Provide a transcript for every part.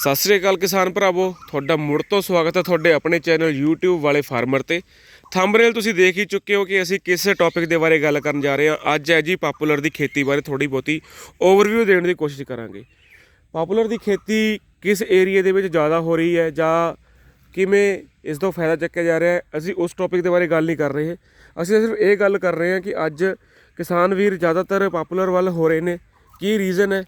ਸਤਿ ਸ੍ਰੀ ਅਕਾਲ ਕਿਸਾਨ ਭਰਾਵੋ, ਤੁਹਾਡਾ ਮੁੜ ਤੋਂ ਸਵਾਗਤ ਹੈ ਤੁਹਾਡੇ ਆਪਣੇ ਚੈਨਲ YouTube ਵਾਲੇ ਫਾਰਮਰ ਤੇ। ਥੰਬਨੇਲ ਤੁਸੀਂ ਦੇਖ ਹੀ ਚੁੱਕੇ ਹੋ ਕਿ ਅਸੀਂ ਕਿਸ ਟੌਪਿਕ ਦੇ ਬਾਰੇ ਗੱਲ ਕਰਨ ਜਾ ਰਹੇ ਹਾਂ। ਅੱਜ ਹੈ ਜੀ ਪਾਪੂਲਰ ਦੀ ਖੇਤੀ ਬਾਰੇ ਥੋੜੀ ਬਹੁਤੀ ਓਵਰਵਿਊ ਦੇਣ ਦੀ ਕੋਸ਼ਿਸ਼ ਕਰਾਂਗੇ। ਪਾਪੂਲਰ ਦੀ ਖੇਤੀ ਕਿਸ ਏਰੀਆ ਦੇ ਵਿੱਚ ਜ਼ਿਆਦਾ ਹੋ ਰਹੀ ਹੈ ਜਾਂ ਕਿਵੇਂ ਇਸ ਤੋਂ ਫਾਇਦਾ ਚੱਕਿਆ ਜਾ ਰਿਹਾ ਹੈ, ਅਸੀਂ ਉਸ ਟੌਪਿਕ ਦੇ ਬਾਰੇ ਗੱਲ ਨਹੀਂ ਕਰ ਰਹੇ। ਅਸੀਂ ਸਿਰਫ ਇਹ ਗੱਲ ਕਰ ਰਹੇ ਹਾਂ ਕਿ ਅੱਜ ਕਿਸਾਨ ਵੀਰ ਜ਼ਿਆਦਾਤਰ ਪਾਪੂਲਰ ਵੱਲ ਹੋ ਰਹੇ ਨੇ, ਕੀ ਰੀਜ਼ਨ ਹੈ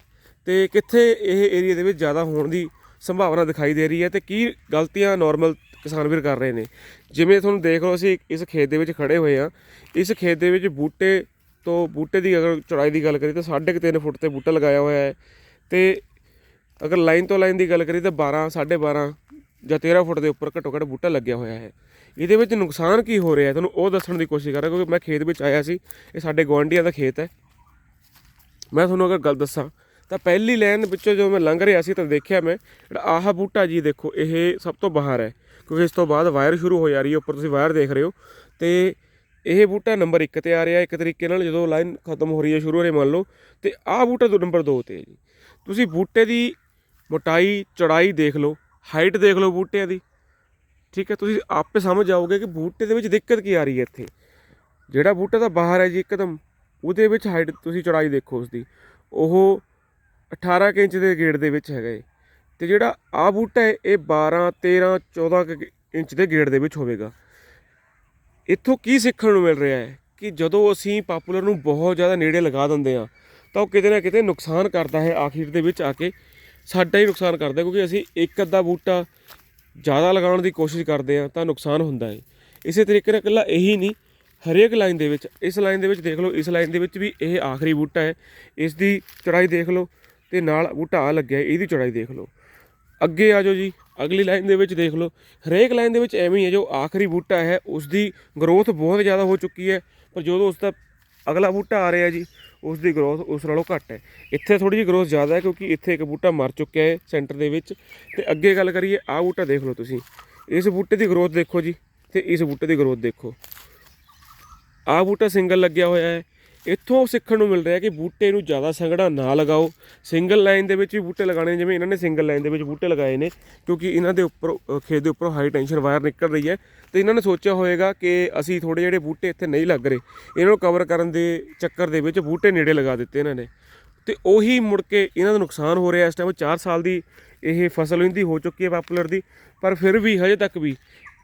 ਤੇ ਕਿੱਥੇ ਇਹ ਏਰੀਆ ਦੇ ਵਿੱਚ ਜ਼ਿਆਦਾ ਹੋਣ ਦੀ ਸੰਭਾਵਨਾ ਦਿਖਾਈ ਦੇ ਰਹੀ ਹੈ ਤੇ ਕੀ ਗਲਤੀਆਂ ਨਾਰਮਲ ਕਿਸਾਨ ਵੀਰ ਕਰ ਰਹੇ ਨੇ? ਜਿਵੇਂ ਤੁਹਾਨੂੰ ਦੇਖ ਲਓ ਅਸੀਂ ਇਸ ਖੇਤ ਦੇ ਵਿੱਚ ਖੜੇ ਹੋਏ ਆ ਇਸ ਖੇਤ ਦੇ ਵਿੱਚ ਬੂਟੇ ਤੋਂ ਬੂਟੇ ਦੀ ਅਗਰ ਚੌੜਾਈ ਦੀ ਗੱਲ ਕਰੀਏ ਤਾਂ 3.5 ਫੁੱਟ ਤੇ ਬੂਟਾ ਲਗਾਇਆ ਹੋਇਆ ਹੈ ਤੇ ਅਗਰ ਲਾਈਨ ਤੋਂ ਲਾਈਨ ਦੀ ਗੱਲ ਕਰੀਏ ਤਾਂ 12 12.5 ਜਾਂ 13 ਫੁੱਟ ਦੇ ਉੱਪਰ ਘੱਟੋ ਘੱਟ ਬੂਟਾ ਲੱਗਿਆ ਹੋਇਆ ਹੈ। ਇਹਦੇ ਵਿੱਚ ਨੁਕਸਾਨ ਕੀ ਹੋ ਰਿਹਾ ਤੁਹਾਨੂੰ ਉਹ ਦੱਸਣ ਦੀ ਕੋਸ਼ਿਸ਼ ਕਰ ਰਿਹਾ ਕਿਉਂਕਿ ਮੈਂ ਖੇਤ ਵਿੱਚ ਆਇਆ ਸੀ। ਇਹ ਸਾਡੇ ਗੁਆਂਢੀਆਂ ਦਾ ਖੇਤ ਹੈ। ਮੈਂ ਤੁਹਾਨੂੰ ਅਗਰ ਗੱਲ ਦੱਸਾਂ ਤਾਂ ਪਹਿਲੀ ਲਾਈਨ ਵਿੱਚੋਂ ਜਦੋਂ ਮੈਂ ਲੰਘ ਰਿਹਾ ਸੀ ਤਾਂ ਦੇਖਿਆ ਮੈਂ, ਜਿਹੜਾ ਆਹ ਬੂਟਾ ਜੀ ਦੇਖੋ, ਇਹ ਸਭ ਤੋਂ ਬਾਹਰ ਹੈ, ਕਿਉਂਕਿ ਇਸ ਤੋਂ ਬਾਅਦ ਵਾਇਰ ਸ਼ੁਰੂ ਹੋ ਜਾ ਰਹੀ ਹੈ, ਉੱਪਰ ਤੁਸੀਂ ਵਾਇਰ ਦੇਖ ਰਹੇ ਹੋ। ਤੇ ਇਹ ਬੂਟਾ ਨੰਬਰ 1 ਤੇ ਆ ਰਿਹਾ, ਇੱਕ ਤਰੀਕੇ ਨਾਲ ਜਦੋਂ ਲਾਈਨ ਖਤਮ ਹੋ ਰਹੀ ਹੈ, ਸ਼ੁਰੂ ਹੋ ਰਹੀ ਮੰਨ ਲਓ, ਤੇ ਆਹ ਬੂਟਾ ਦੋ ਨੰਬਰ 2 ਤੇ ਹੈ ਜੀ। ਤੁਸੀਂ ਬੂਟੇ ਦੀ ਮੋਟਾਈ, ਚੌੜਾਈ ਦੇਖ ਲਓ, ਹਾਈਟ ਦੇਖ ਲਓ ਬੂਟਿਆਂ ਦੀ, ਠੀਕ ਹੈ, ਤੁਸੀਂ ਆਪੇ ਸਮਝ ਜਾਓਗੇ ਕਿ ਬੂਟੇ ਦੇ ਵਿੱਚ ਦਿੱਕਤ ਕੀ ਆ ਰਹੀ ਹੈ ਇੱਥੇ। ਜਿਹੜਾ ਬੂਟਾ ਤਾਂ ਬਾਹਰ ਹੈ ਜੀ, ਇੱਕਦਮ, ਉਹਦੇ ਵਿੱਚ ਹਾਈਟ, ਤੁਸੀਂ ਚੌੜਾਈ ਦੇਖੋ ਉਸਦੀ, ਉਹ 18 ਕੁ ਇੰਚ ਦੇ ਗੇੜ ਦੇ ਵਿੱਚ ਹੈਗਾ ਏ। ਤੇ ਜਿਹੜਾ ਆ ਬੂਟਾ ਹੈ ਇਹ 12 13 14 ਕੁ ਇੰਚ ਦੇ ਗੇੜ ਦੇ ਵਿੱਚ ਹੋਵੇਗਾ। ਇੱਥੋਂ ਕੀ ਸਿੱਖਣ ਨੂੰ ਮਿਲ ਰਿਹਾ ਹੈ ਕਿ ਜਦੋਂ ਅਸੀਂ ਪਾਪੂਲਰ ਨੂੰ ਬਹੁਤ ਜ਼ਿਆਦਾ ਨੇੜੇ ਲਗਾ ਦਿੰਦੇ ਆ ਤਾਂ ਉਹ ਕਿਤੇ ਨਾ ਕਿਤੇ ਨੁਕਸਾਨ ਕਰਦਾ ਹੈ ਆਖਿਰ ਦੇ ਵਿੱਚ ਆ ਕੇ। ਸਾਡਾ ਹੀ ਨੁਕਸਾਨ ਕਰਦਾ ਕਿਉਂਕਿ ਅਸੀਂ ਇੱਕ ਅੱਧਾ ਬੂਟਾ ਜ਼ਿਆਦਾ ਲਗਾਉਣ ਦੀ ਕੋਸ਼ਿਸ਼ ਕਰਦੇ ਆ ਤਾਂ ਨੁਕਸਾਨ ਹੁੰਦਾ ਹੈ ਇਸੇ ਤਰੀਕੇ ਨਾਲ ਇਕੱਲਾ ਇਹੀ ਨਹੀਂ, ਹਰੇਕ ਲਾਈਨ ਦੇ ਵਿੱਚ, ਇਸ ਲਾਈਨ ਦੇ ਵਿੱਚ ਦੇਖ ਲਓ, ਇਸ ਲਾਈਨ ਦੇ ਵਿੱਚ ਵੀ ਇਹ ਆਖਰੀ ਬੂਟਾ ਹੈ ਇਸ ਦੀ ਚੌੜਾਈ ਦੇਖ ਲਓ ਤੇ ਨਾਲ ਬੂਟਾ ਆ ਲੱਗਿਆ ਹੈ, ਇਹਦੀ ਚੌੜਾਈ ਦੇਖ ਲਓ। ਅੱਗੇ ਆ ਜਾਓ ਜੀ ਅਗਲੀ ਲਾਈਨ ਦੇ ਵਿੱਚ ਦੇਖ ਲਓ। ਹਰੇਕ ਲਾਈਨ ਦੇ ਵਿੱਚ ਐਵੇਂ ਹੀ ਹੈ ਜੋ ਆਖਰੀ ਬੂਟਾ ਹੈ ਉਸ ਦੀ ਗਰੋਥ ਬਹੁਤ ਜ਼ਿਆਦਾ ਹੋ ਚੁੱਕੀ ਹੈ ਪਰ ਜਦੋਂ ਉਸ ਦਾ ਅਗਲਾ ਬੂਟਾ ਆ ਰਿਹਾ ਜੀ ਉਸ ਦੀ ਗਰੋਥ ਉਸ ਨਾਲੋਂ ਘੱਟ ਹੈ। ਇੱਥੇ ਥੋੜੀ ਜਿਹੀ ਗਰੋਥ ਜ਼ਿਆਦਾ ਹੈ ਕਿਉਂਕਿ ਇੱਥੇ ਇੱਕ ਬੂਟਾ ਮਰ ਚੁੱਕਿਆ ਹੈ ਸੈਂਟਰ ਦੇ ਵਿੱਚ। ਤੇ ਅੱਗੇ ਗੱਲ ਕਰੀਏ ਆਹ ਬੂਟਾ ਦੇਖ ਲਓ ਤੁਸੀਂ। ਇਸ ਬੂਟੇ ਦੀ ਗਰੋਥ ਦੇਖੋ ਜੀ ਤੇ ਇਸ ਬੂਟੇ ਦੀ ਗਰੋਥ ਦੇਖੋ। ਆਹ ਬੂਟਾ ਸਿੰਗਲ ਲੱਗਿਆ ਹੋਇਆ ਹੈ ਇੱਥੋਂ ਸਿੱਖਣ ਨੂੰ ਮਿਲ ਰਿਹਾ ਕਿ ਬੂਟੇ ਨੂੰ ਜ਼ਿਆਦਾ ਸੰਘਣਾ ਨਾ ਲਗਾਓ। ਸਿੰਗਲ ਲਾਈਨ ਦੇ ਵਿੱਚ ਵੀ ਬੂਟੇ ਲਗਾਣੇ ਜਿਵੇਂ ਇਹਨਾਂ ਨੇ ਸਿੰਗਲ ਲਾਈਨ ਦੇ ਵਿੱਚ ਬੂਟੇ ਲਗਾਏ ਨੇ, ਕਿਉਂਕਿ ਇਹਨਾਂ ਦੇ ਉੱਪਰ ਖੇਤ ਦੇ ਉੱਪਰੋਂ ਹਾਈ ਟੈਂਸ਼ਨ ਵਾਇਰ ਨਿਕਲ ਰਹੀ ਹੈ। ਤੇ ਇਹਨਾਂ ਨੇ ਸੋਚਿਆ ਹੋਵੇਗਾ ਕਿ ਅਸੀਂ ਥੋੜੇ ਜਿਹੜੇ ਬੂਟੇ ਇੱਥੇ ਨਹੀਂ ਲੱਗ ਰਹੇ, ਇਹਨਾਂ ਨੂੰ ਕਵਰ ਕਰਨ ਦੇ ਚੱਕਰ ਦੇ ਵਿੱਚ ਬੂਟੇ ਨੇੜੇ ਲਗਾ ਦਿੱਤੇ ਇਹਨਾਂ ਨੇ। ਤੇ ਉਹੀ ਮੁੜ ਕੇ ਇਹਨਾਂ ਦਾ ਨੁਕਸਾਨ ਹੋ ਰਿਹਾ ਇਸ ਟਾਈਮ 4 ਸਾਲ ਦੀ ਇਹ ਫਸਲ ਇਹਦੀ ਹੋ ਚੁੱਕੀ ਹੈ ਪਾਪੂਲਰ ਦੀ, ਪਰ ਫਿਰ ਵੀ ਹਜੇ ਤੱਕ ਵੀ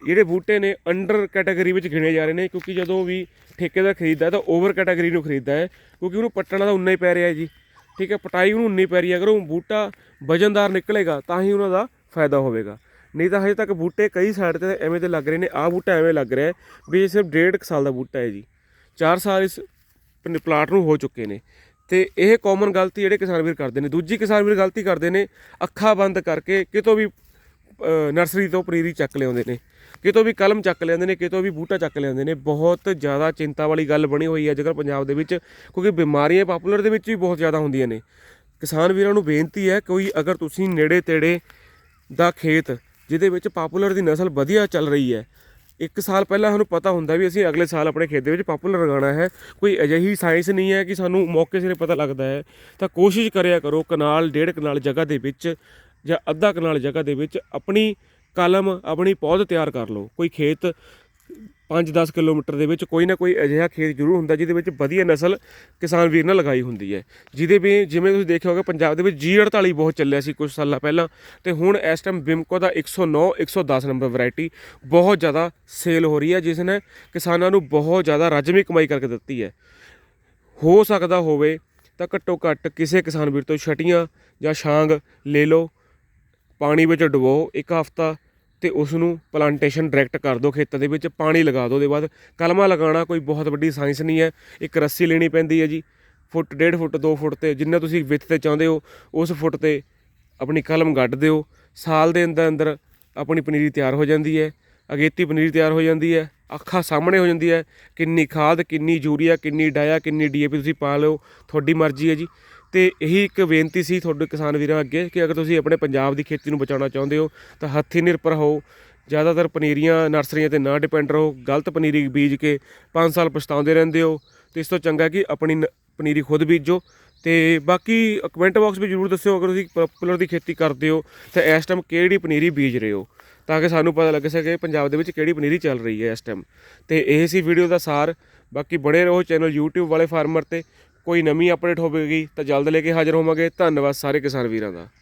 ਜਿਹੜੇ ਬੂਟੇ ਨੇ ਅੰਡਰ ਕੈਟਾਗਰੀ ਵਿੱਚ ਗਿਣੇ ਜਾ ਰਹੇ ਨੇ, ਕਿਉਂਕਿ ਜਦੋਂ ਵੀ ਠੇਕੇਦਾਰ ਖਰੀਦਦਾ ਤਾਂ ਓਵਰ ਕੈਟਾਗਰੀ ਨੂੰ ਖਰੀਦਦਾ ਹੈ, ਕਿਉਂਕਿ ਉਹਨੂੰ ਪੱਟਣਾ ਤਾਂ ਉਨਾ ਹੀ ਪੈ ਰਿਹਾ ਜੀ। ਠੀਕ ਹੈ, ਪਟਾਈ ਉਹਨੂੰ ਉਨੀ ਪੈ ਰਹੀ ਹੈ। ਅਗਰ ਉਹ ਬੂਟਾ ਵਜਨਦਾਰ ਨਿਕਲੇਗਾ, ਤਾਂ ਹੀ ਉਹਨਾਂ ਦਾ ਫਾਇਦਾ ਹੋਵੇਗਾ। ਨਹੀਂ ਤਾਂ ਹਜੇ ਤੱਕ ਬੂਟੇ ਕਈ ਸਾਈਡ ਤੇ ਐਵੇਂ ਦੇ ਲੱਗ ਰਹੇ ਨੇ, ਆਹ ਬੂਟਾ ਐਵੇਂ ਲੱਗ ਰਿਹਾ ਵੀ ਇਹ ਸਿਰਫ ਡੇਢ ਕੁ ਸਾਲ ਦਾ ਬੂਟਾ ਹੈ ਜੀ। 4 ਸਾਲ ਇਸ ਪ- ਪਲਾਟ ਨੂੰ ਹੋ ਚੁੱਕੇ ਨੇ। ਤੇ ਇਹ ਕਾਮਨ ਗਲਤੀ ਜਿਹੜੇ ਕਿਸਾਨ ਵੀਰ ਕਰਦੇ ਨੇ। ਦੂਜੀ ਕਿਸਾਨ ਵੀਰ ਗਲਤੀ ਕਰਦੇ ਨੇ, ਅੱਖਾਂ ਬੰਦ ਕਰਕੇ ਕਿਤੋਂ ਵੀ ਨਰਸਰੀ ਤੋਂ ਪਨੀਰੀ ਚੱਕ ਲਿਆਉਂਦੇ ਨੇ। ਕਿਤੋਂ ਵੀ ਕਲਮ ਚੱਕ ਲਿਆਉਂਦੇ ਨੇ, ਕਿਤੋਂ ਵੀ ਬੂਟਾ ਚੱਕ ਲਿਆਉਂਦੇ ਨੇ, ਬਹੁਤ ਜ਼ਿਆਦਾ ਚਿੰਤਾ ਵਾਲੀ ਗੱਲ ਬਣੀ ਹੋਈ ਹੈ ਅੱਜਕੱਲ੍ਹ ਪੰਜਾਬ ਦੇ ਵਿੱਚ, ਕਿਉਂਕਿ ਬਿਮਾਰੀਆਂ ਪਾਪੂਲਰ ਦੇ ਵਿੱਚ ਵੀ ਬਹੁਤ ਜ਼ਿਆਦਾ ਹੁੰਦੀਆਂ ਨੇ। ਕਿਸਾਨ ਵੀਰਾਂ ਨੂੰ ਬੇਨਤੀ ਹੈ, ਕੋਈ ਅਗਰ ਤੁਸੀਂ ਨੇੜੇ ਤੇੜੇ ਦਾ ਖੇਤ, ਜਿਹਦੇ ਵਿੱਚ ਪਾਪੂਲਰ ਦੀ ਨਸਲ ਵਧੀਆ ਚੱਲ ਰਹੀ ਹੈ, ਇੱਕ ਸਾਲ ਪਹਿਲਾਂ ਸਾਨੂੰ ਪਤਾ ਹੁੰਦਾ ਵੀ ਅਸੀਂ ਅਗਲੇ ਸਾਲ ਆਪਣੇ ਖੇਤ ਦੇ ਵਿੱਚ ਪਾਪੂਲਰ ਲਗਾਉਣਾ ਹੈ। ਕੋਈ ਅਜਿਹੀ ਸਾਇੰਸ ਨਹੀਂ ਹੈ ਕਿ ਸਾਨੂੰ ਮੌਕੇ ਸਿਰੇ ਪਤਾ ਲੱਗਦਾ ਹੈ। ਤਾਂ ਕੋਸ਼ਿਸ਼ ਕਰਿਆ ਕਰੋ, ਕਨਾਲ, ਡੇਢ ਕਨਾਲ ਜਗ੍ਹਾ ਦੇ ਵਿੱਚ ਜਾਂ ਅੱਧਾ ਕਨਾਲ ਜਗ੍ਹਾ ਦੇ ਵਿੱਚ ਆਪਣੀ ਕਲਮ, ਆਪਣੀ ਪੌਦ ਤਿਆਰ ਕਰ ਲਓ। ਕੋਈ ਖੇਤ 5-10 ਕਿਲੋਮੀਟਰ ਦੇ ਵਿੱਚ ਕੋਈ ਨਾ ਕੋਈ ਅਜਿਹਾ ਖੇਤ ਜ਼ਰੂਰ ਹੁੰਦਾ ਜਿਹਦੇ ਵਿੱਚ ਵਧੀਆ ਨਸਲ ਕਿਸਾਨ ਵੀਰ ਨੇ ਲਗਾਈ ਹੁੰਦੀ ਹੈ। ਜਿਹਦੇ ਵੀ ਜਿਵੇਂ ਤੁਸੀਂ ਦੇਖਿਆ ਹੋਗਾ ਪੰਜਾਬ ਦੇ ਵਿੱਚ G48 ਬਹੁਤ ਚੱਲਿਆ ਸੀ ਕੁਝ ਸਾਲਾਂ ਪਹਿਲਾਂ ਤੇ ਹੁਣ ਇਸ ਟਾਈਮ ਬਿਮਕੋ ਦਾ 109 110 ਨੰਬਰ ਵੈਰਾਈਟੀ ਬਹੁਤ ਜ਼ਿਆਦਾ ਸੇਲ ਹੋ ਰਹੀ ਹੈ, ਜਿਸ ਨੇ ਕਿਸਾਨਾਂ ਨੂੰ ਬਹੁਤ ਜ਼ਿਆਦਾ ਰਜਮੀ ਕਮਾਈ ਕਰਕੇ ਦਿੱਤੀ ਹੈ। ਹੋ ਸਕਦਾ ਹੋਵੇ ਤਾਂ ਘੱਟੋ ਘੱਟ ਕਿਸੇ ਕਿਸਾਨ ਵੀਰ ਤੋਂ ਛਟੀਆਂ ਜਾਂ ਛਾਂਗ ਲੈ ਲਓ। ਪਾਣੀ ਵਿੱਚ ਡੁਬੋ ਇੱਕ ਹਫ਼ਤਾ ਤੇ ਉਸ ਨੂੰ ਪਲਾਂਟੇਸ਼ਨ ਡਾਇਰੈਕਟ ਕਰ ਦਿਓ ਖੇਤਾਂ ਦੇ ਵਿੱਚ, ਪਾਣੀ ਲਗਾ ਦਿਓ ਉਹਦੇ ਬਾਅਦ। ਕਲਮਾ ਲਗਾਉਣਾ ਕੋਈ ਬਹੁਤ ਵੱਡੀ ਸਾਇੰਸ ਨਹੀਂ ਹੈ। ਇੱਕ ਰੱਸੀ ਲੈਣੀ ਪੈਂਦੀ ਹੈ ਜੀ, ਫੁੱਟ, ਡੇਢ ਫੁੱਟ 2 ਫੁੱਟ ਤੇ ਜਿੰਨਾ ਤੁਸੀਂ ਵਿੱਥ ਤੇ ਚਾਹੁੰਦੇ ਹੋ, ਉਸ ਫੁੱਟ ਤੇ ਆਪਣੀ ਕਲਮ ਗੱਡ ਦਿਓ। ਸਾਲ ਦੇ ਅੰਦਰ ਅੰਦਰ ਆਪਣੀ ਪਨੀਰੀ ਤਿਆਰ ਹੋ ਜਾਂਦੀ ਹੈ, ਅਗੇਤੀ ਪਨੀਰੀ ਤਿਆਰ ਹੋ ਜਾਂਦੀ ਹੈ, ਅੱਖਾਂ ਸਾਹਮਣੇ ਹੋ ਜਾਂਦੀ ਹੈ। ਕਿੰਨੀ ਖਾਦ, ਕਿੰਨੀ ਯੂਰੀਆ, ਕਿੰਨੀ ਡਾਇਆ, ਕਿੰਨੀ ਡੀਏਪੀ ਤੁਸੀਂ ਪਾ ਲਓ, ਤੁਹਾਡੀ ਮਰਜ਼ੀ ਹੈ ਜੀ। ਤੇ ਇਹੀ ਇੱਕ ਬੇਨਤੀ ਸੀ ਤੁਹਾਡੇ ਕਿਸਾਨ ਵੀਰਾਂ ਅੱਗੇ ਕਿ ਅਗਰ ਤੁਸੀਂ ਆਪਣੇ ਪੰਜਾਬ ਦੀ ਖੇਤੀ ਨੂੰ ਬਚਾਉਣਾ ਚਾਹੁੰਦੇ ਹੋ, ਤਾਂ ਹੱਥੀ ਨਿਰਭਰ ਹੋ ਜ਼ਿਆਦਾਤਰ ਪਨੀਰੀਆਂ ਨਰਸਰੀਆਂ ਤੇ ਨਾ ਡਿਪੈਂਡ ਰਹੋ। ਗਲਤ ਪਨੀਰੀ ਬੀਜ ਕੇ 5 ਸਾਲ ਪਛਤਾਉਂਦੇ ਰਹਿੰਦੇ ਹੋ। ਤੇ ਇਸ ਤੋਂ ਚੰਗਾ ਕਿ ਆਪਣੀ ਪਨੀਰੀ ਖੁਦ ਬੀਜੋ। ਤੇ ਬਾਕੀ ਕਮੈਂਟ ਬਾਕਸ ਵਿੱਚ ਜਰੂਰ ਦੱਸਿਓ, ਅਗਰ ਤੁਸੀਂ ਪਪੂਲਰ ਦੀ ਖੇਤੀ ਕਰਦੇ ਹੋ, ਤਾਂ ਇਸ ਟਾਈਮ ਕਿਹੜੀ ਪਨੀਰੀ ਬੀਜ ਰਹੇ ਹੋ? ਤਾਂ ਕਿ ਸਾਨੂੰ ਪਤਾ ਲੱਗ ਸਕੇ ਪੰਜਾਬ ਦੇ ਵਿੱਚ ਕਿਹੜੀ ਪਨੀਰੀ ਚੱਲ ਰਹੀ ਹੈ ਇਸ ਟਾਈਮ ਤੇ ਇਹ ਸੀ ਵੀਡੀਓ ਦਾ ਸਾਰ। ਬਾਕੀ ਬਣੇ ਰਹੋ ਚੈਨਲ YouTube ਵਾਲੇ ਫਾਰਮਰ ਤੇ। ਕੋਈ ਨਵੀਂ ਅਪਡੇਟ ਹੋਵੇਗੀ ਤਾਂ ਜਲਦ ਲੈ ਕੇ ਹਾਜ਼ਰ ਹੋਵਾਂਗੇ। ਧੰਨਵਾਦ ਸਾਰੇ ਕਿਸਾਨ ਵੀਰਾਂ ਦਾ।